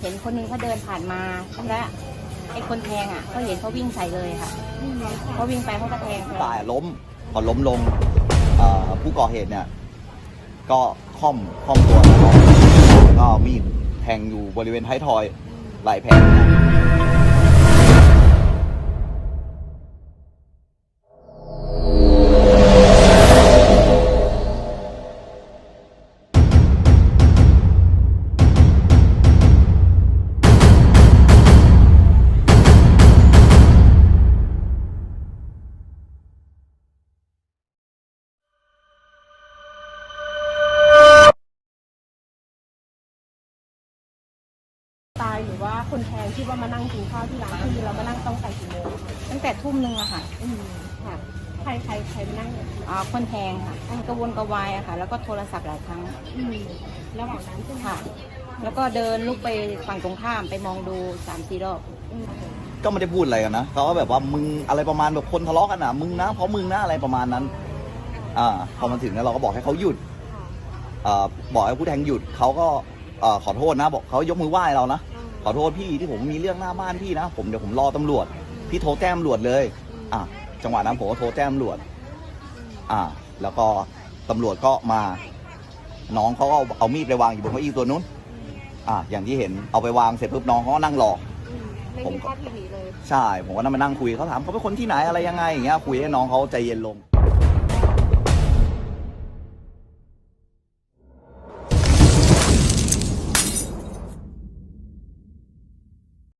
เห็นคนนึงเขาเดินผ่านมาและไอ้คนแทงอะเขาเห็นเขาวิ่งใส่เลยค่ะเขาวิ่งไปเขาก็แทงตายล้มพอล้มลงผู้ก่อเหตุเนี่ย ก็ค่อมค่อมตัวแล้วก็มีดแทงอยู่บริเวณท้ายทอยหลายแผลนะ หรือว่าคนแทงที่ว่ามานั่งกินข้าวที่ร้านที่เรามานั่งต้องใส่กี่โมงตั้งแต่ทุ่มหนึ่งอะค่ะอืมค่ะ ใครใครใครมานั่งอ่าคนแทงค่ะมันกระวนกระวายอะค่ะ แล้วก็โทรศัพท์หลายครั้งอืมระหว่างนั้นใช่ไหมค่ะ แล้วก็เดินลุกไปฝั่งตรงข้ามไปมองดูสามสี่รอบอืมก็ไม่ได้พูดอะไรกันนะเขาก็แบบว่ามึงอะไรประมาณแบบคนทะเลาะกันอะมึงนะเพราะมึงนะอะไรประมาณนั้น อ่าพอมาถึงแล้วเราก็บอกให้เขาหยุดค่ะเอ่อบอกให้ผู้แทงหยุดเขาก็เอ่อขอโทษนะบอกเขายกมือไหว้เรานะอืม ขอโทษพี่ที่ผมมีเรื่องหน้าบ้านพี่นะ ผมเดี๋ยวผมรอตำรวจ พี่โทรแจ้งตำรวจเลย อะจังหวะนั้นผมก็โทรแจ้งตำรวจ อ่าแล้วก็ตำรวจก็มา น้องเขาก็เอาเอามีดไปวางอยู่บนเก้าอี้ตัวนู้น อ่าอย่างที่เห็นเอาไปวางเสร็จปุ๊บน้องเขาก็นั่งรออืมไม่ผมมีก็ข้อทีหนีเลย ใช่ ผมก็นั่งมานั่งคุยเขาถามเขาเป็นคนที่ไหนอะไรยังไงอย่างเงี้ยคุยให้น้องเขาใจเย็นลง